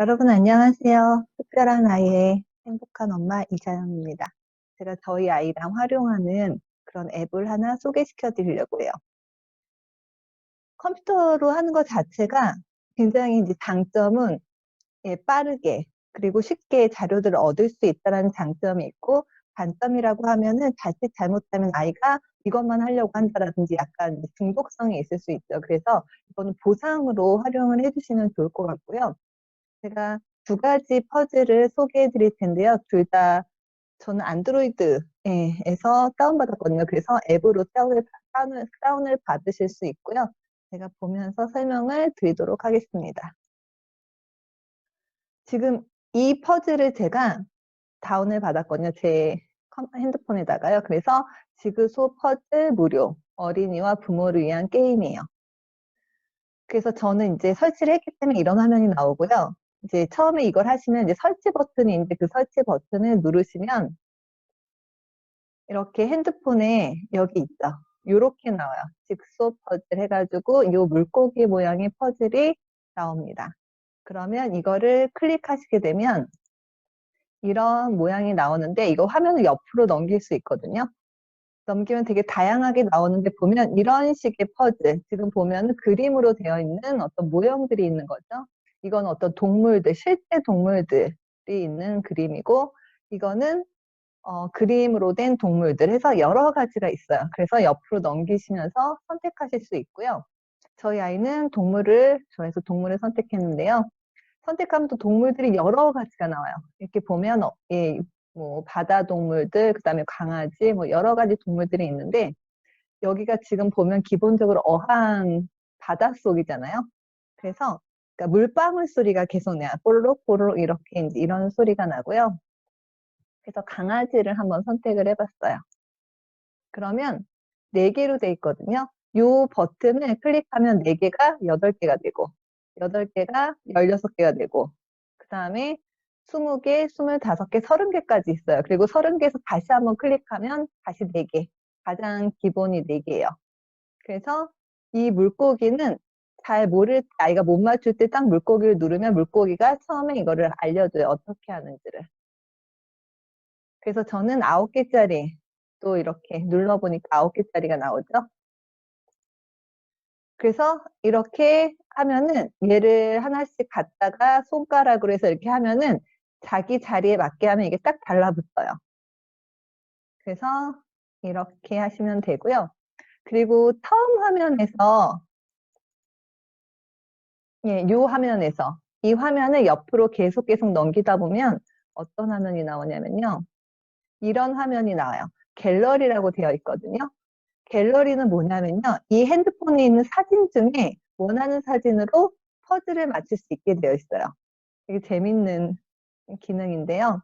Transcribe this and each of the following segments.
여러분 안녕하세요. 특별한 아이의 행복한 엄마 이자영입니다. 제가 저희 아이랑 활용하는 그런 앱을 하나 소개시켜 드리려고 해요. 컴퓨터로 하는 것 자체가 굉장히 이제 장점은 예, 빠르게 그리고 쉽게 자료들을 얻을 수 있다는 장점이 있고 단점이라고 하면은 자칫 잘못하면 아이가 이것만 하려고 한다라든지 약간 중독성이 있을 수 있죠. 그래서 이거는 보상으로 활용을 해주시면 좋을 것 같고요. 제가 두 가지 퍼즐을 소개해 드릴 텐데요. 둘 다 저는 안드로이드에서 다운받았거든요. 그래서 앱으로 다운을, 다운을, 받으실 수 있고요. 제가 보면서 설명을 드리도록 하겠습니다. 지금 이 퍼즐을 제가 다운을 받았거든요. 제 핸드폰에다가요. 그래서 지그소 퍼즐 무료 어린이와 부모를 위한 게임이에요. 그래서 저는 이제 설치를 했기 때문에 이런 화면이 나오고요. 이제 처음에 이걸 하시면 이제 설치 버튼이 있는데 그 설치 버튼을 누르시면 이렇게 핸드폰에 여기 있죠. 요렇게 나와요. 직소 퍼즐 해가지고 요 물고기 모양의 퍼즐이 나옵니다. 그러면 이거를 클릭하시게 되면 이런 모양이 나오는데 이거 화면을 옆으로 넘길 수 있거든요. 넘기면 되게 다양하게 나오는데 보면 이런 식의 퍼즐 지금 보면 그림으로 되어 있는 어떤 모형들이 있는 거죠. 이건 어떤 동물들, 실제 동물들이 있는 그림이고 이거는 어, 그림으로 된 동물들 해서 여러 가지가 있어요. 그래서 옆으로 넘기시면서 선택하실 수 있고요. 저희 아이는 동물을 좋아해서 동물을 선택했는데요. 선택하면 또 동물들이 여러 가지가 나와요. 이렇게 보면 어, 예, 뭐 바다 동물들, 그 다음에 강아지, 뭐 여러 가지 동물들이 있는데 여기가 지금 보면 기본적으로 어항 바닷속이잖아요. 그래서 그러니까 물방울 소리가 계속 나요. 뽀로록 이렇게 이제 이런 소리가 나고요. 그래서 강아지를 한번 선택을 해봤어요. 그러면 4개로 돼 있거든요. 이 버튼을 클릭하면 4개가 8개가 되고 8개가 16개가 되고 그 다음에 20개, 25개, 30개까지 있어요. 그리고 30개에서 다시 한번 클릭하면 다시 4개. 가장 기본이 4개예요. 그래서 이 물고기는 잘 모를 때 아이가 못 맞출 때 딱 물고기를 누르면 물고기가 처음에 이거를 알려줘요. 어떻게 하는지를. 그래서 저는 9개짜리 또 이렇게 눌러보니까 9개짜리가 나오죠. 그래서 이렇게 하면은 얘를 하나씩 갖다가 손가락으로 해서 이렇게 하면은 자기 자리에 맞게 하면 이게 딱 달라붙어요. 그래서 이렇게 하시면 되고요. 그리고 처음 화면에서 예, 요 화면에서 이 화면을 옆으로 계속 계속 넘기다 보면 어떤 화면이 나오냐면요. 이런 화면이 나와요. 갤러리라고 되어 있거든요. 갤러리는 뭐냐면요. 이 핸드폰에 있는 사진 중에 원하는 사진으로 퍼즐을 맞출 수 있게 되어 있어요. 되게 재밌는 기능인데요.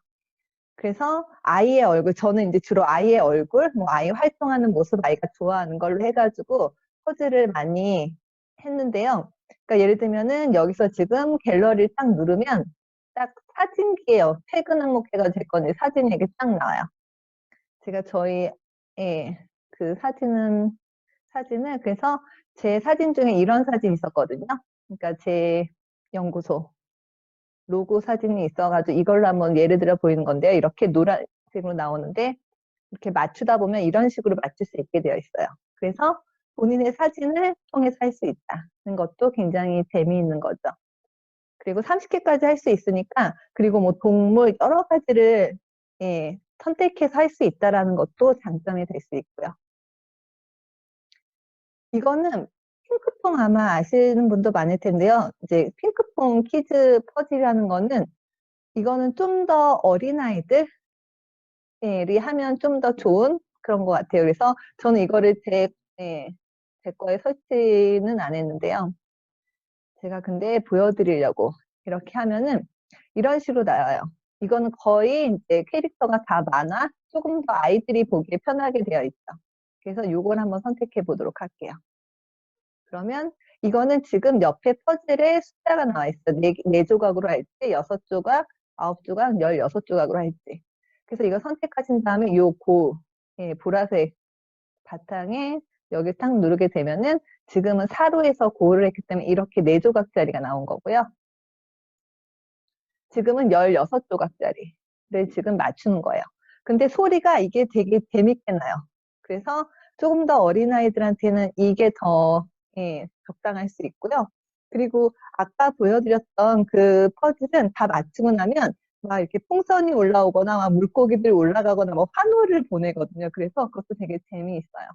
그래서 아이의 얼굴, 저는 이제 주로 아이의 얼굴, 뭐 아이 활동하는 모습 아이가 좋아하는 걸로 해가지고 퍼즐을 많이 했는데요. 그러니까 예를 들면은 여기서 지금 갤러리를 딱 누르면 딱 사진기에요. 퇴근 항목 해가 될 건데 사진이 이렇게 딱 나와요. 제가 저희 예, 그 사진은 사진을 그래서 제 사진 중에 이런 사진이 있었거든요. 그러니까 제 연구소 로고 사진이 있어가지고 이걸로 한번 예를 들어 보이는 건데요. 이렇게 노란색으로 나오는데 이렇게 맞추다 보면 이런 식으로 맞출 수 있게 되어 있어요. 그래서 본인의 사진을 통해서 할 수 있다는 것도 굉장히 재미있는 거죠. 그리고 30개까지 할 수 있으니까 그리고 뭐 동물 여러 가지를 예, 선택해서 할 수 있다라는 것도 장점이 될 수 있고요. 이거는 핑크퐁 아마 아시는 분도 많을 텐데요. 이제 핑크퐁 키즈 퍼즐이라는 거는 이거는 좀 더 어린아이들이 하면 좀 더 좋은 그런 것 같아요. 그래서 저는 이거를 제 예, 제 거에 설치는 안 했는데요. 제가 근데 보여드리려고 이렇게 하면은 이런 식으로 나와요. 이거는 거의 이제 캐릭터가 다 많아 조금 더 아이들이 보기에 편하게 되어 있죠. 그래서 이걸 한번 선택해 보도록 할게요. 그러면 이거는 지금 옆에 퍼즐에 숫자가 나와 있어. 네, 네 조각으로 할지, 여섯 조각, 아홉 조각, 열여섯 조각으로 할지. 그래서 이거 선택하신 다음에 요 고, 예, 보라색 바탕에 여기 딱 누르게 되면은 지금은 4로에서 고를 했기 때문에 이렇게 4조각짜리가 나온 거고요. 지금은 16조각짜리를 지금 맞추는 거예요. 근데 소리가 이게 되게 재밌게 나요. 그래서 조금 더 어린아이들한테는 이게 더 예, 적당할 수 있고요. 그리고 아까 보여드렸던 그 퍼즐은 다 맞추고 나면 막 이렇게 풍선이 올라오거나 막 물고기들 올라가거나 뭐 환호를 보내거든요. 그래서 그것도 되게 재미있어요.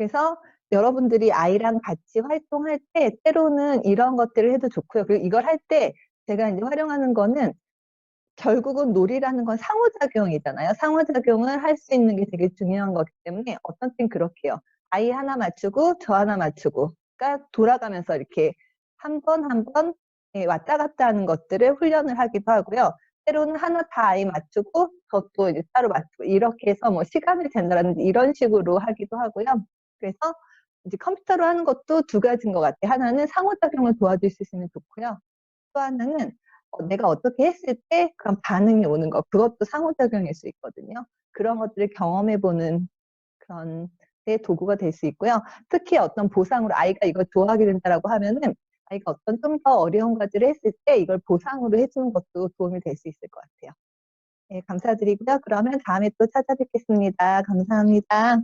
그래서 여러분들이 아이랑 같이 활동할 때 때로는 이런 것들을 해도 좋고요. 그리고 이걸 할 때 제가 이제 활용하는 거는 결국은 놀이라는 건 상호작용이잖아요. 상호작용을 할 수 있는 게 되게 중요한 거기 때문에 어떤 때는 그렇게 해요. 아이 하나 맞추고 저 하나 맞추고 그러니까 돌아가면서 이렇게 한 번 한번 예, 왔다 갔다 하는 것들을 훈련을 하기도 하고요. 때로는 하나 다 아이 맞추고 저 또 이제 따로 맞추고 이렇게 해서 뭐 시간을 잰다든지 이런 식으로 하기도 하고요. 그래서 이제 컴퓨터로 하는 것도 두 가지인 것 같아요. 하나는 상호작용을 도와줄 수 있으면 좋고요. 또 하나는 어, 내가 어떻게 했을 때 그런 반응이 오는 거 그것도 상호작용일 수 있거든요. 그런 것들을 경험해보는 그런 데 도구가 될 수 있고요. 특히 어떤 보상으로 아이가 이걸 좋아하게 된다라고 하면은 아이가 어떤 좀 더 어려운 과제를 했을 때 이걸 보상으로 해주는 것도 도움이 될 수 있을 것 같아요. 네, 감사드리고요. 그러면 다음에 또 찾아뵙겠습니다. 감사합니다.